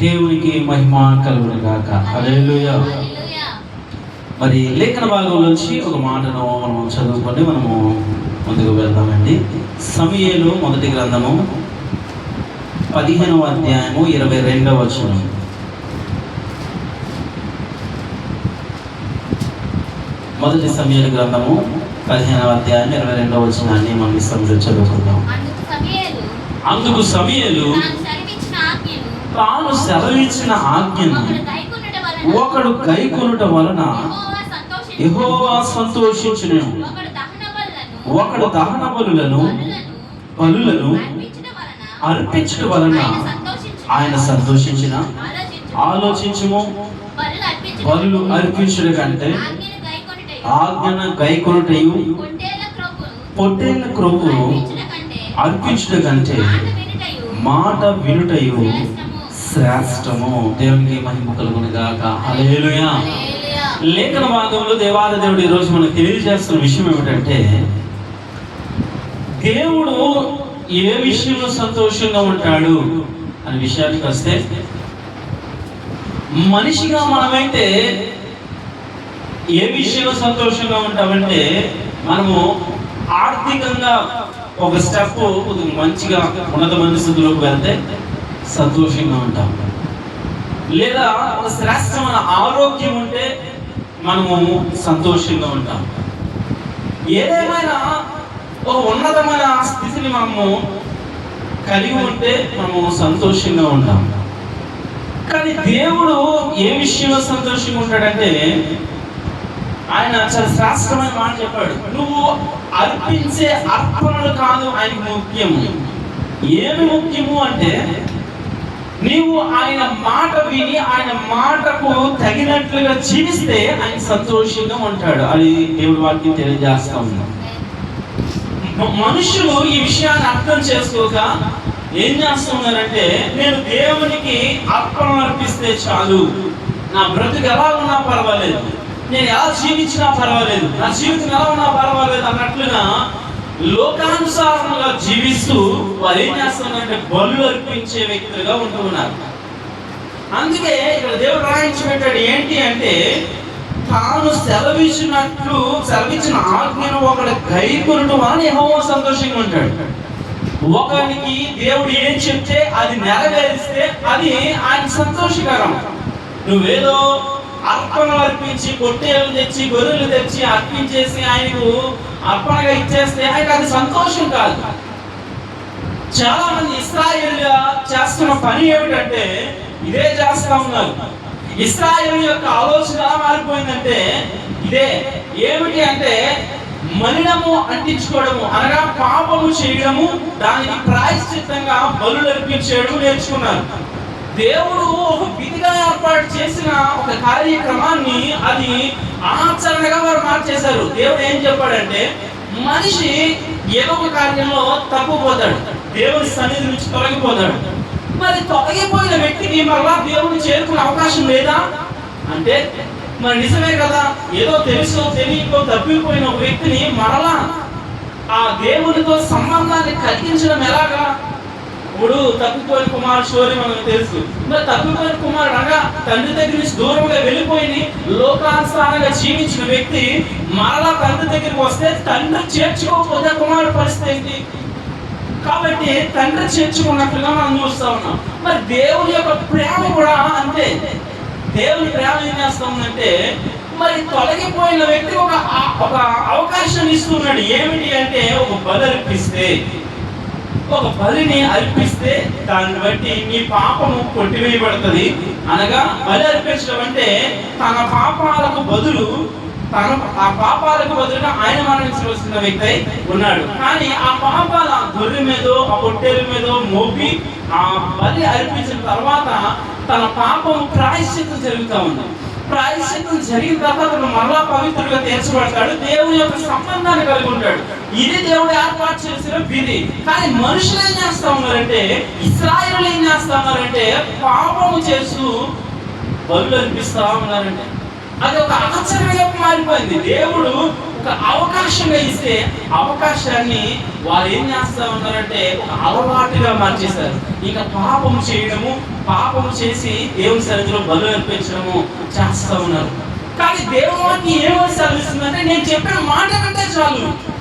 దేవునికి మహిమ కలుగును గాక. హల్లెలూయా. మరి లేఖన భాగం నుంచి ఒక మాటను మనం చదువుకొని మనము ముందుకు వెళ్దామండి. సమయలు మొదటి గ్రంథము పదిహేనవ అధ్యాయము ఇరవై రెండవ వచనం. మొదటి సమయల గ్రంథము పదిహేనవ అధ్యాయం ఇరవై రెండవ వచనాన్ని మనం ఈ సమయంలో చదువుకుందాం. అందుకు సమయలు తాను సెలవిచ్చిన ఆజ్ఞను ఒకడు గైకొనుట వలన యహోవా సంతోషించిన. ఒకడు దహన బలులను బలులను అర్పించడం వలన ఆయన సంతోషించిన? ఆలోచించము. బలు అర్పించడం కంటే ఆజ్ఞన గైకొనుటయు పొట్టేళ్ళ క్రొవ్వు అర్పించడం కంటే మాట వినుటయు? శ్రేష్టము. దేవునికి మహిమ కలుగును గాక. లేఖన భాగంలో దేవాల దేవుడు ఈరోజు మనకు తెలియజేస్తున్న విషయం ఏమిటంటే దేవుడు ఏ విషయంలో సంతోషంగా ఉంటాడు అనే విషయానికి వస్తే మనిషిగా మనమైతే ఏ విషయంలో సంతోషంగా ఉంటామంటే మనము ఆర్థికంగా ఒక స్టెప్ మంచిగా ఉన్నతమైన స్థితిలోకి వెళ్తే సంతోషంగా ఉంటాం. లేదా ఒక శ్రేష్టమైన ఆరోగ్యం ఉంటే మనము సంతోషంగా ఉంటాం. ఏదేమైనా ఒక ఉన్నతమైన స్థితిని మనము కలిగి ఉంటే మనము సంతోషంగా ఉంటాం. కానీ దేవుడు ఏ విషయంలో సంతోషంగా ఉంటాడంటే ఆయన చాలా శ్రేష్టమైన మాట చెప్పాడు. నువ్వు అర్పించే అర్పణలు కాదు ఆయనకు ముఖ్యము. ఏమి ముఖ్యము అంటే నీవు ఆయన మాట విని ఆయన మాటకు తగినట్లుగా జీవిస్తే ఆయన సంతోషంగా ఉంటాడు. అది దేవుడి వాక్యం తెలియజేస్తా ఉన్నాం మనుషులు ఈ విషయాన్ని అర్థం చేసుకోక ఏం చేస్తున్నారంటే నేను దేవునికి అర్పణ అర్పిస్తే చాలు. నా బ్రతుకు ఎలా ఉన్నా పర్వాలేదు. నేను ఎలా జీవించినా పర్వాలేదు. నా జీవితం ఎలా ఉన్నా పర్వాలేదు అన్నట్లుగా లోకానుసారంగా జీవిస్తూ వారు ఏం చేస్తున్నారంటే బలు అర్పించే వ్యక్తులుగా ఉంటూ ఉన్నారు. అందుకే ఇక్కడ దేవుడు రాయించి పెట్టాడు ఏంటి అంటే తాను సెలవిచ్చినట్లు సెలవిచ్చిన ఆజ్ఞను ఒకడు గైకొనడం వలన ఏమో సంతోషంగా ఉంటాడు. ఒకరికి దేవుడు ఏం చెప్తే అది నెరవేరిస్తే అది ఆయన సంతోషకరం. నువ్వేదో అర్పణలు అర్పించి పొట్టేలు తెచ్చి గొర్రెలు తెచ్చి అర్పించేసి ఆయనకు అర్పణగా ఇచ్చేస్తే ఆయనకు అది సంతోషం కాదు. చాలా మంది ఇస్రాయేల్ చేస్తున్న పని ఏమిటంటే ఇదే చేస్తా ఉన్నారు. ఇస్రాయేల్ యొక్క ఆలోచన ఎలా మారిపోయిందంటే ఇదే ఏమిటి అంటే మలినము అంటించుకోవడము అనగా పాపము చేయడము దానికి ప్రాయశ్చిత్తంగా బలు అర్పించేయడం నేర్చుకున్నారు. దేవుడు ఒక విధిగా ఏర్పాటు చేసిన ఒక కార్యక్రమాన్ని అది ఆచరణగా వారు మార్చేశారు. దేవుడు ఏం చెప్పాడంటే మనిషి ఏదో ఒక కార్యంలో తప్పుపోతాడు. దేవుని సన్నిధి నుంచి తొలగిపోతాడు. మరి తొలగిపోయిన వ్యక్తికి మరలా దేవుడిని చేరుకునే అవకాశం లేదా? అంటే మరి నిజమే కదా ఏదో తెలుసో తెలియకో తప్పిపోయిన ఒక వ్యక్తిని మరలా ఆ దేవునితో సంబంధాన్ని కలిగించడం ఎలాగా? ఇప్పుడు తప్పిపోయిన కుమార్ స్టోరీ మనకు తెలుసు. మరి తప్పిపోయిన కుమారుడు అనగా తండ్రి దగ్గర నుంచి దూరంగా వెళ్ళిపోయి లోకానుసారంగా జీవించిన వ్యక్తి మరలా తండ్రి దగ్గరికి వస్తే తండ్రి చేర్చుకోకపోతే కుమారుడు పరిస్థితి ఏంటి? కాబట్టి తండ్రి చేర్చుకున్నట్లుగా మనం చూస్తా ఉన్నాం. మరి దేవుని యొక్క ప్రేమ కూడా అంతే. దేవుని ప్రేమ ఏం చేస్తా ఉందంటే మరి తొలగిపోయిన వ్యక్తి ఒక ఒక అవకాశం ఇస్తున్నాడు. ఏమిటి అంటే ఒక బదర్పిస్తే ఒక బలిని అర్పిస్తే దాన్ని బట్టి మీ పాపము కొట్టివేయబడుతుంది. అనగా బలి అర్పించడం అంటే తన పాపాలకు బదులు తన ఆ పాపాలకు బదులుగా ఆయన మరణించవలసిన వ్యక్తి ఉన్నాడు. కానీ ఆ పాపాల గొర్రె మీదో ఆ పొట్టేరు మీదో మోపి ఆ బలి అర్పించిన తర్వాత తన పాపం ప్రాయశ్చిత్తం జరుగుతూ ఉంది. ప్రాయశ్చితం జరిగిన తర్వాత అతను మరలా పవిత్రుడిగా తీర్చబడతాడు. దేవుని యొక్క సంబంధాన్ని కలిగి ఉంటాడు. ఇది దేవుడు ఏర్పాటు చేసిన విధి. కానీ మనుషులు ఏం చేస్తా ఉన్నారంటే ఇస్రాయలు ఏం చేస్తా ఉన్నారంటే పాపము చేస్తూ బలు అనిపిస్తా ఉన్నారంటే. అది ఒక ఆశ్చర్యంగా మారిపోయింది. దేవుడు ఒక అవకాశంగా ఇస్తే అవకాశాన్ని వారు ఏం చేస్తా ఉన్నారంటే ఒక అలవాటుగా మార్చేశారు. ఇక పాపం చేయడము పాపము చేసి దేవుని సన్నిధిలో బలు అర్పించడము చేస్తూ ఉన్నారు. కానీ దేవుడు వాక్యం ఏమని సెలవిస్తుందంటే నేను చెప్పిన మాట కంటే చాలు.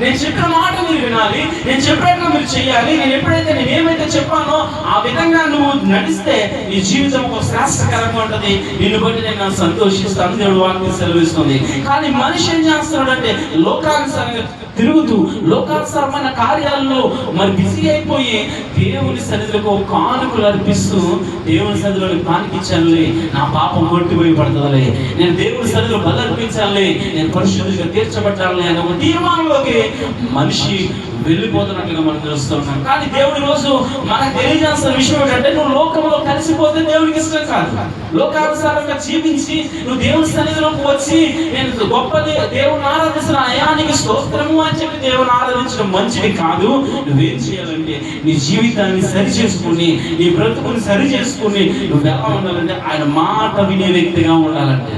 నేను చెప్పిన మాట మీరు వినాలి నేను చెప్పినట్లు మీరు చేయాలి నేను ఎప్పుడైతే నేను ఏమైతే చెప్పానో ఆ విధంగా నువ్వు నడిస్తే నీ జీవితం ఒక శ్రేష్టకరంగా ఉంటుంది. నిన్ను బట్టి నేను సంతోషిస్తాను. దేవుడు వాక్యం సెలవిస్తుంది. కానీ మనిషి ఏం చేస్తున్నాడంటే లోకానుసారంగా తిరుగుతూ లోకానుసరమైన కార్యాలలో మరి బిజీ అయిపోయి దేవుని సన్నిధిలో కానుకలు అర్పిస్తూ దేవుని సన్నిధిలో కానిపించాలి నా పాపం కొట్టిపోయి పడుతుంది నేను దేవుని సన్నిధిలో బలర్పించాలి నేను పరిశుద్ధిగా తీర్చబట్టాలి అనే ఒక తీర్మానంలోకి మనిషి వెళ్ళిపోతున్నట్లుగా మనం చూస్తున్నాం కానీ దేవుడి రోజు మనకు తెలియజేస్తున్న విషయం ఏంటంటే నువ్వు లోకంలో కలిసిపోతే దేవుడికి ఇష్టం కాదు. లోకానుసారంగా జీవించి నువ్వు దేవుని సన్నిధిలోకి వచ్చి నేను గొప్ప దేవుని ఆరాధిస్తున్న అయానికి స్తోత్రము అని చెప్పి దేవుని ఆరాధించడం మంచిది కాదు. నువ్వేం చేయాలంటే నీ జీవితాన్ని సరి చేసుకుని నీ బ్రతుకుని సరి చేసుకుని నువ్వు ఎలా ఉండాలంటే ఆయన మాట వినే వ్యక్తిగా ఉండాలంటే.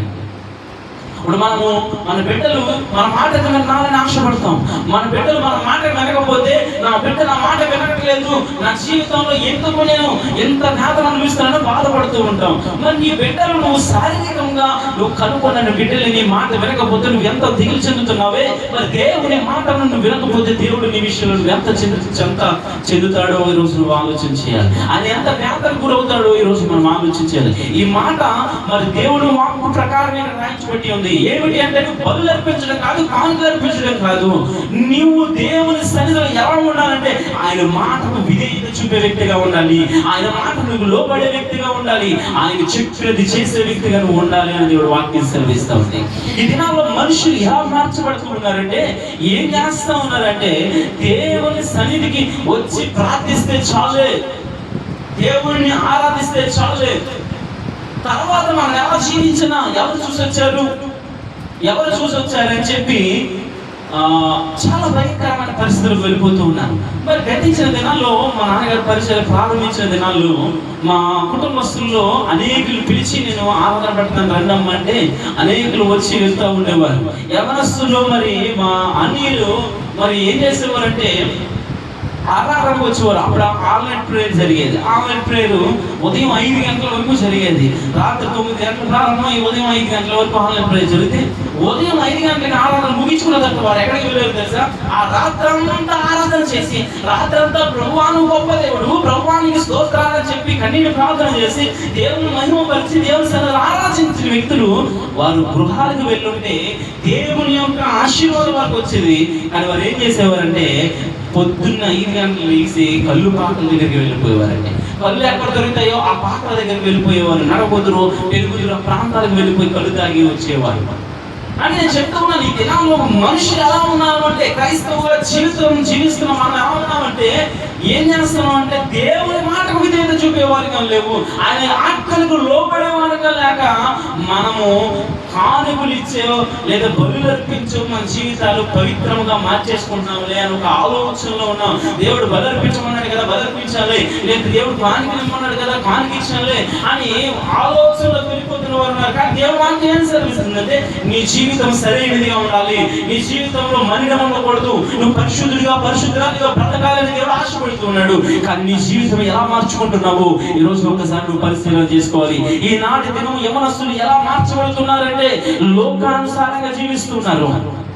ఇప్పుడు మనము మన బిడ్డలు మన మాట వినాలని ఆశపడతాం. మన బిడ్డలు మన మాట వినకపోతే నా బిడ్డ నా మాట వినట్లేదు. నా జీవితంలో ఎందుకు నేను ఎంత వేదన అనుభవిస్తున్నానో బాధపడుతూ ఉంటాం. మరి నీ బిడ్డలు నువ్వు శారీరకంగా నువ్వు కనుక్కున్న బిడ్డలు నీ మాట వినకపోతే నువ్వు ఎంత దిగులు చెందుతున్నావే? మరి దేవుని మాటను నువ్వు వినకపోతే దేవుడు నీ విషయంలో నువ్వు ఎంత చెందు ఎంత చెందుతాడో ఈ రోజు నువ్వు ఆలోచన చేయాలి. ఆయన ఎంత వేదనకు గురవుతాడో ఈ రోజు మనం ఆలోచించాలి ఈ మాట మరి దేవుడు వాక్కు ప్రకారమే రాయించబట్టి ఉంది. ఏమిటి అంటే నువ్వు బదులు అర్పించడం కాదు కానుకలు అర్పించడం కాదు. నువ్వు దేవుని సన్నిధిలో ఎలా ఉండాలంటే ఆయన మాటకు విధేయత చూపే వ్యక్తిగా ఉండాలి. ఆయన మాట నువ్వు లోబడే వ్యక్తిగా ఉండాలి. ఆయన చెప్పినది చేసే వ్యక్తిగా నువ్వు ఉండాలి అని దేవుడు వాక్యం సెలవిస్తా ఉంది. ఈ దినాల్లో మనుషులు ఎలా మార్చబడుతూ ఉన్నారంటే ఏం చేస్తా ఉన్నారంటే దేవుని సన్నిధికి వచ్చి ప్రార్థిస్తే చాలే. దేవుడిని ఆరాధిస్తే చాలే. తర్వాత మనం ఎలా జీవించినా ఎవరు చూసి వచ్చారు ఎవరు చూసి వచ్చారని చెప్పి చాలా భయంకరమైన పరిస్థితులు వెళ్ళిపోతూ ఉన్నాను మరి గతించిన దినాల్లో మా నాన్నగారు పరిచయం ప్రారంభించిన దినాల్లో మా కుటుంబస్తుల్లో అనేకులు పిలిచి నేను ఆరాధన పెట్టడం రండమ్మ అంటే అనేకులు వచ్చి వెళ్తూ ఉండేవారు. యవనస్తుల్లో మరి మా అన్నీలు మరి ఏం చేసేవారంటే ఆరాధనకు వచ్చేవారు. అప్పుడు ఆన్లైన్ ప్రేయర్ జరిగేది. ఆన్లైన్ ప్రేయర్ ఉదయం ఐదు గంటల వరకు జరిగేది. రాత్రి తొమ్మిది గంటల ప్రారంభం ఈ ఉదయం ఐదు గంటల వరకు ఆన్లైన్ ప్రేయర్ జరిగితే ఉదయం ఐదు గంటలకి ఆరాధన ముగించుకున్న తర్వాత వారు. ఎక్కడికి వెళ్ళారు తెలుసా? ఆ రాత్రంతా ఆరాధన చేసి రాత్రంతా ప్రభువాను గొప్ప దేవుడు ప్రభువానికి స్తోత్రాలని చెప్పి కన్నీటి ప్రార్థన చేసి దేవుని మహిమపరిచి దేవుని సన్నిధిలో ఆరాధించిన వ్యక్తులు వారు గృహాలకు వెళ్ళుంటే దేవుని యొక్క ఆశీర్వాదం వారికి వచ్చేది. కానీ వారు ఏం చేసేవారంటే పొద్దున్న ఐదు గంటలు వేసి కళ్ళు పాకల దగ్గరికి వెళ్ళిపోయేవారండి. కళ్ళు ఎక్కడ దొరుకుతాయో ఆ పాకల దగ్గరికి వెళ్ళిపోయేవారు. నడబోదురు పెరుగుదురు ప్రాంతాలకు వెళ్ళిపోయి కళ్ళు తాగి వచ్చేవారు. అని నేను చెప్తా ఉన్నాను ఈ దినాల్లో మనుషులు ఎలా ఉన్నారు అంటే క్రైస్తవుల జీవితం జీవిస్తున్నాం మనం ఎలా ఉన్నామంటే ఏం చేస్తున్నాం అంటే దేవుని మాటకు విధేయత చూపేవారుగా లేవు. ఆయన ఆత్మలకు లోపడేవారుగా లేక మనము కానుకలు ఇచ్చేవో లేదా బలులు అర్పించో మన జీవితాలు పవిత్రముగా మార్చేసుకుంటున్నాంలే అని ఒక ఆలోచనలో ఉన్నాం దేవుడు బలు అర్పించమన్నాడు కదా బలు అర్పించాలి లేదా దేవుడు కానుకలు ఇమ్మన్నాడు కదా కానుక అని ఆలోచనలో వెళ్ళిపోతున్న వారు ఉన్నారు. కానీ దేవుడు మనకి ఏం అంటే నీ జీవితం సరైనదిగా ఉండాలి. నీ జీవితంలో మలినం ఉండకూడదు నువ్వు పరిశుద్ధుడిగా పరిశుద్ధురాలిగా బ్రతకాలని దేవుడు ఆశపడుతున్నాడు. కానీ నీ జీవితం ఎలా మార్చుకుంటున్నావు? ఈ రోజు ఒకసారి నువ్వు పరిశీలన చేసుకోవాలి. ఈనాటి దినం యమనస్తులు ఎలా మార్చబడుతున్నారంటే లోకానుసారంగా జీవిస్తున్నారు.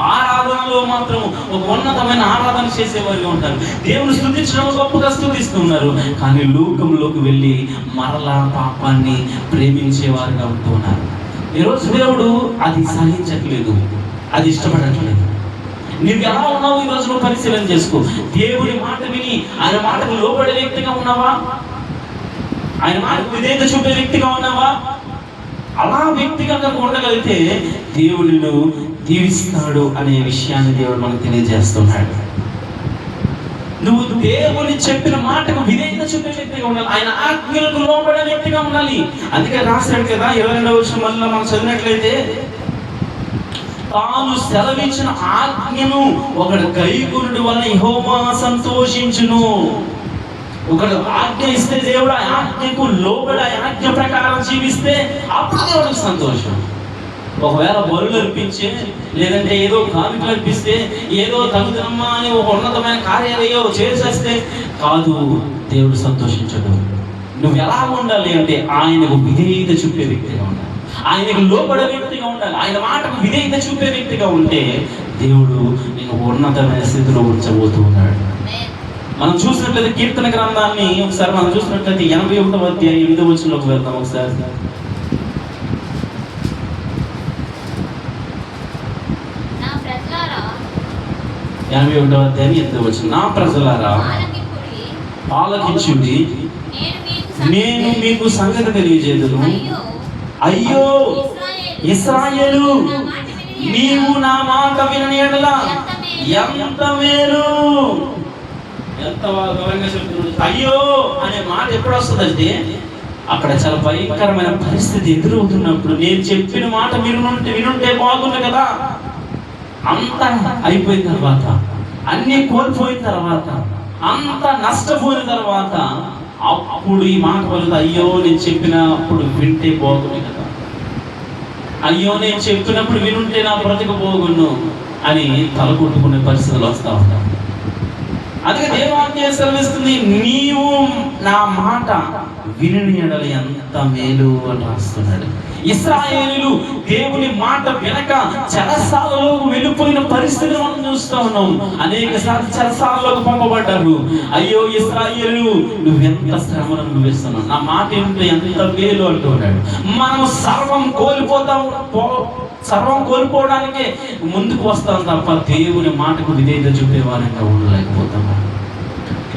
ఆరాధనలో మాత్రం ఒక ఉన్నతమైన ఆరాధన చేసేవారుగా ఉంటారు. దేవుని స్థుతించడం గొప్పగా స్థుతిస్తున్నారు. కానీ లోకంలోకి వెళ్ళి మరలా పాపాన్ని ప్రేమించేవారుగా ఉంటున్నారు ఈరోజు దేవుడు అది సహించట్లేదు. అది ఇష్టపడట్లేదు. నువ్వు ఎలా ఉన్నావు ఈ రోజు నువ్వు పరిశీలన చేసుకో. దేవుడి మాట విని ఆయన మాటకు లోబడే వ్యక్తిగా ఉన్నావా? ఆయన మాటకు విధేయత చూపే వ్యక్తిగా ఉన్నావా? అలా వ్యక్తిగా కనుక ఉండగలిగితే దేవుడిను దీవిస్తాడు అనే విషయాన్ని దేవుడు మనకు తెలియజేస్తున్నాడు. నువ్వు దేవుని చెప్పిన మాటకు విధేయత చూపే వ్యక్తిగా ఉండాలి. ఆయన ఆజ్ఞలకు లోబడే వ్యక్తిగా ఉండాలి. అందుకే రాశాడు కదా ఇరవై రెండవ వచ్చిన మళ్ళీ మనం చదివినట్లయితే తాను సెలవిచ్చిన ఆజ్ఞను ఒకడు కైకురుడు వల్ల యెహోవా సంతోషించును. ఒకడు ఆజ్ఞ ఇస్తే దేవుడు ఆ ఆజ్ఞకు లోబడి ఆజ్ఞ ప్రకారం జీవిస్తే అప్పుడు దేవుడికి సంతోషం. ఒకవేళ బరులు అర్పించే లేదంటే ఏదో కానుకలు అర్పిస్తే ఏదో తగుదమ్మా అని ఒక ఉన్నతమైన కార్యాలయం చేసేస్తే కాదు దేవుడు సంతోషించడు. నువ్వు ఎలా ఉండాలి అంటే ఆయనకు విధేయత చూపే వ్యక్తిగా ఉండాలి. ఆయనకు లోపడే వ్యక్తిగా ఉండాలి. ఆయన మాటకు విధేయత చూపే వ్యక్తిగా ఉంటే దేవుడు నీకు ఉన్నతమైన స్థితిలో ఉంచబోతూ ఉన్నాడు. మనం చూసినట్లయితే కీర్తన గ్రంథాన్ని ఒకసారి మనం చూసినట్లయితే ఎనభై ఒకటో అధ్యాయం ఎనిమిదో వచ్చినలోకి వెళ్దాం ఒకసారి. ఎనభై ఒకటో అధ్యాయం ఎనిమిదో వచ్చిన నా ప్రజలారా ఆలకించుడి నేను మీకు సంగతి తెలియజేదును అయ్యో ఇస్రాయేలు నీవు నా మాట వినని ఎంత మేలు. ఎంత గౌరవంగా చెప్తున్నాడు. అయ్యో అనే మాట ఎప్పుడు వస్తుందంటే అక్కడ చాలా భయంకరమైన పరిస్థితి ఎదురవుతున్నప్పుడు నేను చెప్పిన మాట వినుంటే వినుంటే బాగుంది కదా. అంత అయిపోయిన తర్వాత అన్ని కోల్పోయిన తర్వాత అంత నష్టపోయిన తర్వాత అప్పుడు ఈ మాట వల్ల అయ్యో నేను చెప్పినప్పుడు వింటే బాగుంది కదా. అయ్యో నేను చెప్పినప్పుడు వినుంటే నా బ్రతిక పోగును అని తలకొట్టుకునే పరిస్థితులు వస్తా ఉంటాయి. అందుకే దేవాక్యం సెలవిస్తుంది నీవు నా మాట విని ఎడల ఎంత మేలు అని రాస్తున్నాడు. ఇస్రాయేలీలు దేవుని మాట వినక చెరసాలలో వెళ్ళిపోయిన పరిస్థితి మనం చూస్తూ ఉన్నాం. అనేక సార్లు చెరసాలలోకి పంపబడ్డారు. అయ్యో ఇస్రాయేలు నువ్వెంత శ్రమను అనుభవిస్తున్నావు? నా మాట ఏమిటో ఎంత మేలు అంటున్నాడు మనం సర్వం కోల్పోతాం సర్వం కోల్పోవడానికే ముందుకు వస్తాం తప్ప దేవుని మాటకు విధేయత చూపేవారంగా ఉండలేకపోతాం.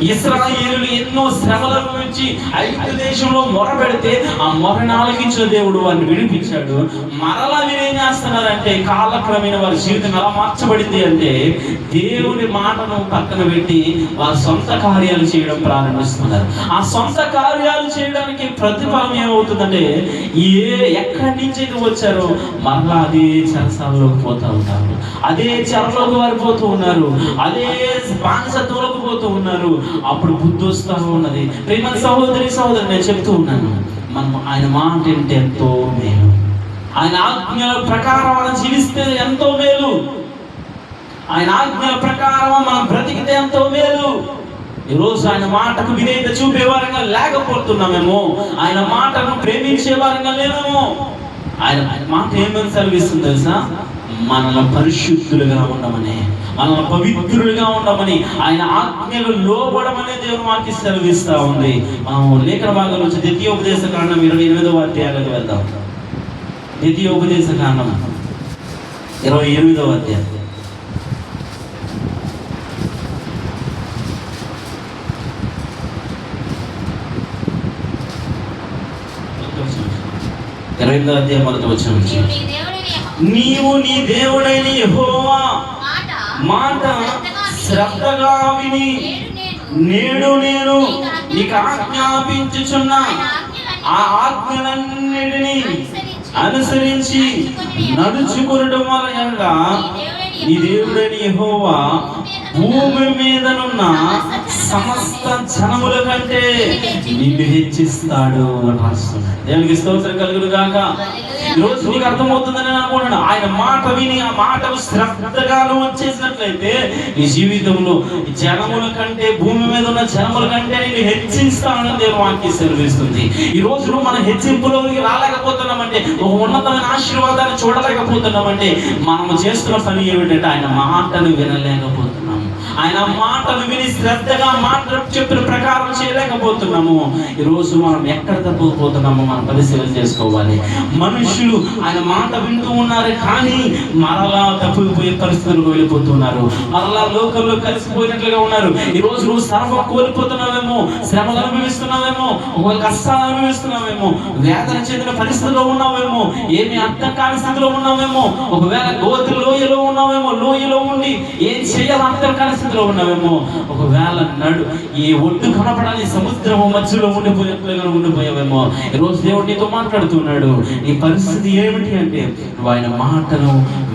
ఇస్రాయేలు ఎన్నో శ్రమల నుంచి ఐదు దేశంలో మొర పెడితే ఆ మొరని ఆలకించిన దేవుడు వారిని విడిపించాడు. మరలా వీరేం చేస్తున్నారంటే కాలక్రమేణ వారి జీవితం ఎలా మార్చబడింది అంటే దేవుని మాటను పక్కన పెట్టి వారి సొంత కార్యాలు చేయడం ప్రారంభిస్తున్నారు. ఆ సొంత కార్యాలు చేయడానికి ప్రతిఫలం ఏమవుతుందంటే ఏ ఎక్కడి నుంచి అయితే వచ్చారో మరలా అదే చెరసాలలోకి పోతూ ఉంటారు. అదే చెరలోకి వారు పోతూ ఉన్నారు. అదే బానిసత్వంలోకి పోతూ ఉన్నారు. అప్పుడు బుద్ధి వస్తూ ఉన్నది. ప్రేమ సహోదరి సహోదరి నేను చెప్తూ ఉన్నాను మనం ఆయన మాట వింటే ఎంతో మేలు. ఆయన ఆజ్ఞల ప్రకారం మనం జీవిస్తే ఎంతో మేలు. ఆయన ఆజ్ఞల ప్రకారం మనం బ్రతికితే ఎంతో మేలు. ఈ రోజు ఆయన మాటకు విధేయత చూపే వారంగా లేకపోతున్నామేమో. ఆయన మాటను ప్రేమించే వారంగా లేమేమో. ఆయన ఆయన మాట ఏమని సెలవిస్తుంది తెలుసా? మనల్ని పరిశుద్ధులుగా ఉండమని. మనల్ని పవిత్రులుగా ఉండమని ఆయన ఆజ్ఞలు లోబడమనే దేవుని వాక్య సెలవిస్తా ఉంది. మనం లేఖన భాగంలో వచ్చి ద్వితీయోపదేశ కాండం ఇరవై ఎనిమిదవ అధ్యాయాలకు వెళ్దాం. ద్వితీయోపదేశ కాండం ఇరవై ఎనిమిదవ అధ్యాయం. ఇరవై ఎనిమిదవ అధ్యాయం మొదటి వచ్చిన నుంచి. నీవు నీ దేవుడిని నీవు నీ దేవుడైన యెహోవా. మాట శ్రద్ధగా విని నేడు నేను నీకు ఆజ్ఞాపించుచున్న ఆ ఆజ్ఞలన్నిటినీ అనుసరించి నడుచుకునడం వలన నీ దేవుడని యహోవా భూమి మీదనున్న సమస్త జనముల కంటే నిన్ను హెచ్చిస్తాడు అని రాస్తున్నాడు దేవునికి స్తోత్రం కలుగును గాక ఈ రోజు నీకు అర్థమవుతుందని నేను అనుకుంటున్నాను ఆయన మాట విని ఆ మాటలు శ్రద్ధగా నువ్వు వచ్చేసినట్లయితే నీ జీవితంలో జనముల కంటే భూమి మీద ఉన్న జనముల కంటే నేను హెచ్చిస్తానని దేవుని వాక్య సెలవిస్తుంది. ఈ రోజు మన హెచ్చింపులోకి రాలేకపోతున్నామంటే ఒక ఉన్నతమైన ఆశీర్వాదాన్ని చూడలేకపోతున్నామంటే మనము చేస్తున్న పని ఏమిటంటే ఆయన మాటను వినలేకపోతున్నాము ఆయన మాట విని శ్రద్ధగా మాట చెప్పిన ప్రకారం చేయలేకపోతున్నాము. ఈ రోజు మనం ఎక్కడ తప్పుకుపోతున్నామో మనం పరిశీలన చేసుకోవాలి. మనుషులు ఆయన మాట వింటూ ఉన్నారు కానీ మరలా తప్పిపోయే పరిస్థితులకు వెళ్ళిపోతున్నారు. మరలా లోకంలో కలిసిపోయినట్లుగా ఉన్నారు. ఈ రోజు నువ్వు సర్వం కోల్పోతున్నావేమో శ్రమలు అనుభవిస్తున్నావేమో ఒక కష్టాలు అనుభవిస్తున్నావేమో వేదన చెందిన పరిస్థితిలో ఉన్నావేమో ఏమి అర్థం కాని స్థితిలో ఉన్నావేమో ఒకవేళ గోతి లోయలో ఉన్నావేమో లోయలో ఉండి ఏం చేయాలో అర్థం కాని స్థితిలో ఉన్నావేమో? ఒకవేళ నడు ఈ ఒడ్డు కనపడాలి సముద్రం మధ్యలో ఉండిపోయినట్లుగా ఉండిపోయావేమో? ఈరోజు రోజు దేవుడు నీతో మాట్లాడుతున్నాడు. నీ పరిస్థితి ఏమిటి అంటే నువ్వు ఆయన మాటను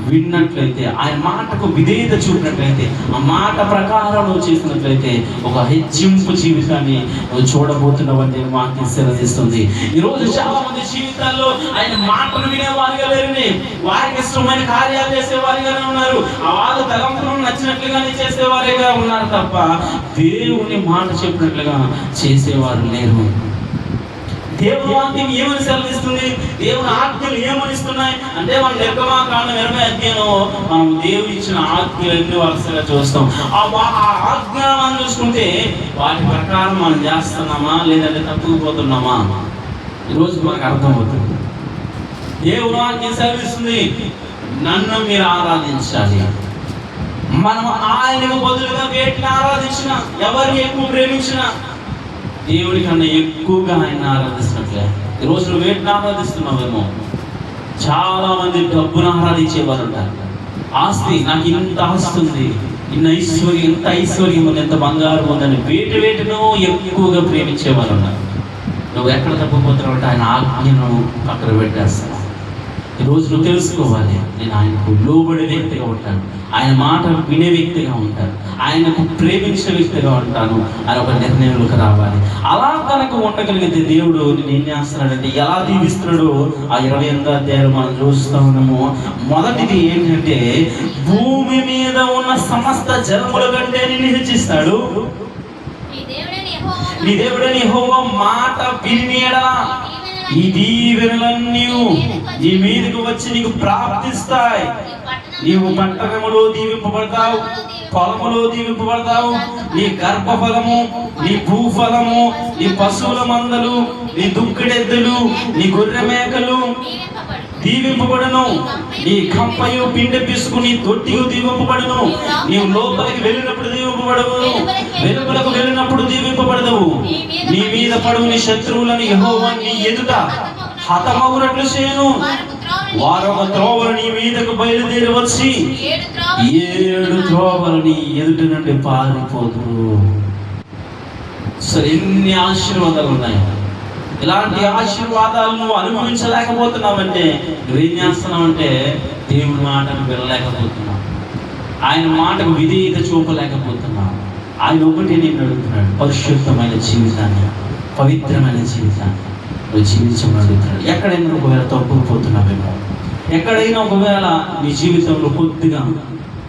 విన్నట్లయితే ఆయన మాటకు విధేయత చూపినట్లయితే ఆ మాట ప్రకారం నువ్వు చేసినట్లయితే ఒక హెచ్చింపు జీవితాన్ని నువ్వు చూడబోతున్నావని వాక్యం సెలవిస్తుంది. ఈ రోజు చాలా మంది జీవితాల్లో ఆయన మాటను వినేవారుగా లేరని వారికి ఇష్టమైన కార్యాలు చేసేవారుగానే ఉన్నారు. ఆ వాళ్ళ తలంపులను నచ్చినట్లుగానే చేసేవారేగా ఉన్నారు తప్ప దేవుని మాట చెప్పినట్లుగా చేసేవారు లేరు. దేవుని వాక్యం ఏమని సెలవిస్తుంది? దేవుని ఆజ్ఞలు ఏమనిస్తున్నాయి అంటే మనం నిర్గమాకాండం ఇరవై అధ్యయనం మనం దేవుడు ఇచ్చిన ఆజ్ఞలన్నీ వరుసగా చూస్తాం. ఆ వా- మనం చూసుకుంటే వాటి ప్రకారం మనం చేస్తున్నామా? లేదంటే తప్పుకుపోతున్నామా ఈరోజు మనకు అర్థమవుతుంది. దేవుడు వాక్యం సెలవిస్తుంది. నన్ను మీరు ఆరాధించాలి. మనం ఆయనకు బదులుగా వేటిని ఆరాధించిన ఎవరిని ఎక్కువ ప్రేమించినా దేవుడి కన్నా ఎక్కువగా ఆయన ఆరాధిస్తున్నట్లే. ఈ రోజు నువ్వు వేటిని ఆరాధిస్తున్నావేమో. చాలా మంది డబ్బును ఆరాధించేవారు ఉంటారు. ఆస్తి నాకు ఇంత ఆస్తి ఉంది. ఇన్న ఐశ్వర్యం ఇంత ఐశ్వర్యం ఉంది ఎంత బంగారం ఉందని వేటి వేటినో ఎక్కువగా ప్రేమించేవారు ఉన్నారు. నువ్వు ఎక్కడ తప్పిపోతున్నావు అంటే ఆయన ఆజ్ఞను పక్కన పెట్టేస్తాను ఈ రోజు నువ్వు తెలుసుకోవాలి. నేను ఆయనకు లోబడే వ్యక్తిగా ఉంటాను. ఆయన మాట వినే వ్యక్తిగా ఉంటాను. ఆయనకు ప్రేమించే వ్యక్తిగా ఉంటాను అని ఒక నిర్ణయంలోకి రావాలి. అలా కనుక ఉండగలిగితే దేవుడు నేను ఏం చేస్తున్నాడంటే ఎలా దీవిస్తున్నాడు ఆ ఇరవై ఎనిమిదో అధ్యాయులు మనం చూస్తూ ఉన్నాము. మొదటిది ఏంటంటే భూమి మీద ఉన్న సమస్త జనముల కంటే నిన్ను హెచ్చిస్తాడు. నీ దేవుడైన హోవ మాట వినియడా? ఈ దీవెనలన్నీ నీ మీదకు వచ్చి నీకు ప్రాప్తిస్తాయి. నీవు పట్టణములో దీవింపబడతావు పొలములో దీవింపబడతావు. నీ గర్భఫలము నీ భూఫలము నీ పశువుల మందలు నీ దుక్కిడెద్దులు నీ గొర్రె మేకలు దీవింపబడను నీ కంపయు పిండి పిసుకుని తొట్టియు దీవింపబడును నీవు లోపలికి వెళ్ళినప్పుడు దీవింపబడవు వెలుపలకు వెళ్ళినప్పుడు దీవింపబడదవు నీ మీద పడువు నీ శత్రువులను నీ ఎదుట హతమగునట్లు చేయను. వారు ఒక త్రోవలు నీ మీదకు బయలుదేరి వచ్చి ఏడు త్రోవలు నీ ఎదుటి నుండి పారిపోదు సో ఎన్ని ఆశీర్వాదాలు ఉన్నాయి? ఇలాంటి ఆశీర్వాదాలను అనుభవించలేకపోతున్నామంటే అనుభవించలేకపోతున్నావంటే నువ్వేం చేస్తున్నావంటే దేవుడి మాటను వినలేకపోతున్నావు. ఆయన మాటకు విధేయత చూపలేకపోతున్నావు. ఆయన ఒకటి నేను అడుగుతున్నాడు. పరిశుద్ధమైన జీవితాన్ని పవిత్రమైన జీవితాన్ని నువ్వు జీవించమని అడుగుతున్నాడు. ఎక్కడైనా ఒకవేళ తప్పులు పోతున్నావేమో ఎక్కడైనా ఒకవేళ నీ జీవితంలో కొద్దిగా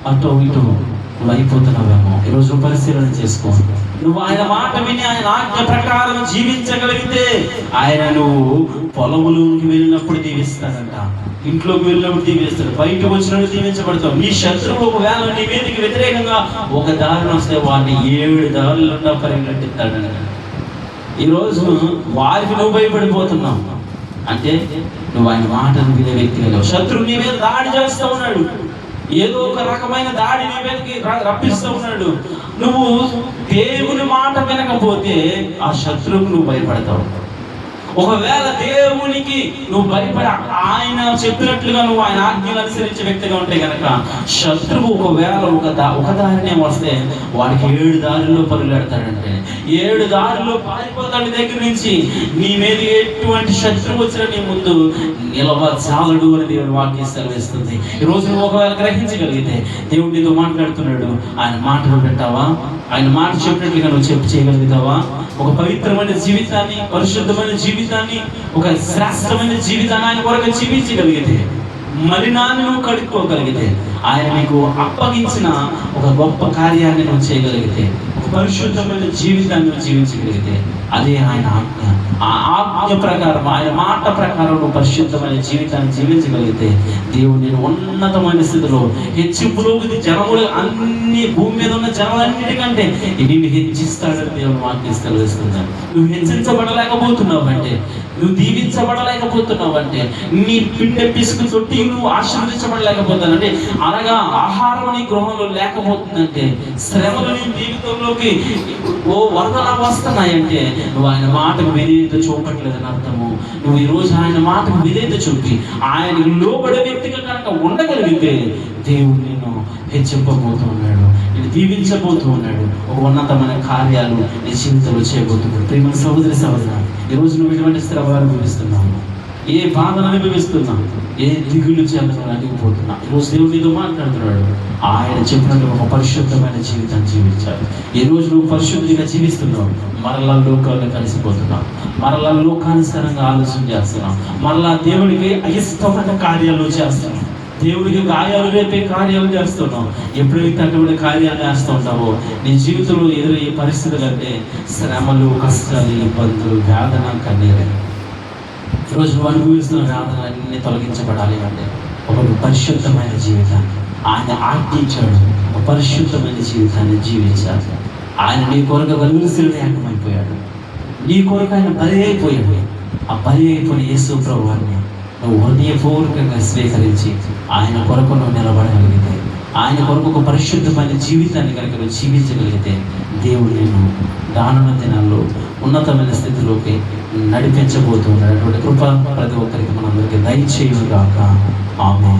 అటు ఇటు నువ్వు అయిపోతున్నావేమో ఈరోజు పరిశీలన చేసుకోండి నువ్వు ఆయన మాట విని ఆయన ఆజ్ఞ ప్రకారం జీవించగలిగితే ఆయన నువ్వు పొలములోకి వెళ్ళినప్పుడు దీవిస్తాడంట. ఇంట్లోకి వెళ్ళినప్పుడు దీవిస్తాడు. బయటకు వచ్చినప్పుడు దీవించబడతావు నీ శత్రువు ఒకవేళ నీ మీదకి వ్యతిరేకంగా ఒక దారిని వస్తే వాడిని ఏడు దారులుండా పరిగెట్టిస్తాడంట ఈరోజు వారికి నువ్వు భయపడిపోతున్నావు. అంటే నువ్వు ఆయన మాటను వినే వ్యక్తి శత్రువు నీ మీద దాడి చేస్తూ ఉన్నాడు. ఏదో ఒక రకమైన దాడి నీ మీదకి రప్పిస్తూ ఉన్నాడు. నువ్వు దేవుని మాట వినకపోతే ఆ శత్రువుకు నువ్వు భయపడతావు. ఒకవేళ దేవునికి నువ్వు భయపడి ఆయన చెప్పినట్లుగా నువ్వు ఆయన ఆజ్ఞలు అనుసరించే వ్యక్తిగా ఉంటే గనక శత్రువు ఒకవేళ ఒక దా ఒక దారినే వస్తే వాడికి ఏడు దారిలో పరుగులాడతాడంటే ఏడు దారిలో పారిపోతాడు దగ్గర నుంచి. నీ మీద ఎటువంటి శత్రువు వచ్చిన నీ ముందు నిలవ చాలడు అని దేవుడు వాక్యం సెలవిస్తుంది. ఈ రోజు నువ్వు ఒకవేళ గ్రహించగలిగితే దేవుడు నీతో మాట్లాడుతున్నాడు. ఆయన మాటలు పెట్టావా ఆయన మాట చెప్పినట్లుగా నువ్వు చెప్పు చేయగలుగుతావా? ఒక పవిత్రమైన జీవితాన్ని పరిశుద్ధమైన జీవితం జీవితాన్ని ఒక శ్రేష్టమైన జీవితాన్ని ఆయన కొరకు జీవించగలిగితే మలినాన్ని నువ్వు కడుక్కోగలిగితే ఆయన నీకు అప్పగించిన ఒక గొప్ప కార్యాన్ని నువ్వు చేయగలిగితే పరిశుద్ధమైన జీవితాన్ని జీవించగలిగితే అదే ఆయన ఆజ్ఞ ఆ ఆజ్ఞ ప్రకారం ఆయన మాట ప్రకారం పరిశుద్ధమైన జీవితాన్ని జీవించగలిగితే దేవుడు నేను ఉన్నతమైన స్థితిలో హెచ్చింపులోకి జనములు అన్ని భూమి మీద ఉన్న జనములన్నిటికంటే నేను హెచ్చిస్తాడని దేవుని వాక్యం సెలవిస్తున్నాడు నువ్వు హెచ్చించబడలేకపోతున్నావు అంటే నువ్వు దీవించబడలేకపోతున్నావు అంటే నీ పిండె పిసుకు చుట్టి నువ్వు ఆశీర్వదించబడలేకపోతాను అంటే అనగా ఆహారం నీ గృహంలో లేకపోతుందంటే శ్రమలు నీ జీవితంలోకి ఓ వరదలా వస్తున్నాయంటే నువ్వు ఆయన మాటకు విధేయత చూపట్లేదని అర్థము. నువ్వు ఈ రోజు ఆయన మాటకు విధేయత చూపి ఆయన లోబడే వ్యక్తిగా కనుక ఉండగలిగితే దేవుడు నేను హెచ్చింపబోతున్నాడు నేను దీవించబోతూ ఉన్నాడు ఒక ఉన్నతమైన కార్యాలు నీ జీవితంలో చేయబోతున్నాడు. ప్రేమ సహోదరి సహోదర ఈ రోజు నువ్వు ఎటువంటి శ్రమ అనుభవిస్తున్నావు. ఏ బాధను అనుభవిస్తున్నావు ఏ దిగులు చెందడం అడిగిపోతున్నా ఈరోజు దేవుడు నీతో మాట్లాడుతున్నాడు. ఆయన చెప్పినట్టు ఒక పరిశుద్ధమైన జీవితాన్ని జీవించాలి. ఈ రోజు నువ్వు పరిశుద్ధిగా జీవిస్తున్నావు. మరలా లోకాలను కలిసిపోతున్నావు. మరలా లోకానుసారంగా ఆలోచన చేస్తున్నావు. మరలా దేవుడికి అయిష్టమైన కార్యాలు చేస్తున్నావు. దేవుడికి గాయాలు రేపే కార్యాలు చేస్తున్నావు. ఎప్పుడైతే అటువంటి కార్యాలు చేస్తూ ఉంటావో నీ జీవితంలో ఎదురయ్యే పరిస్థితులు అంటే శ్రమలు కష్టాలు ఇబ్బందులు వేదన కన్నీరే. ఈరోజు నువ్వు అనుభవిస్తున్న వేదనలన్నీ తొలగించబడాలి అంటే ఒక పరిశుద్ధమైన జీవితాన్ని ఆయన ఆజ్ఞించాడు ఒక పరిశుద్ధమైన జీవితాన్ని జీవించాలి. ఆయన నీ కొరకు వెలుగులు ఏకమైపోయాడు నీ కొరకు ఆయన బలి అయిపోయాడు. ఆ బలి అయిపోయిన యేసు ప్రభువాన్ని నువ్వు హృదయపూర్వకంగా స్వీకరించి ఆయన కొరకు నువ్వు నిలబడగలిగితే ఆయన కొరకు ఒక పరిశుద్ధమైన జీవితాన్ని కనుక నువ్వు జీవించగలిగితే దేవుడు నేను రానున్న దినాల్లో ఉన్నతమైన స్థితిలోకి నడిపించబోతున్నాడు అటువంటి కృప ప్రతి ఒక్కరికి మనందరికీ దయచేయుగాక ఆమె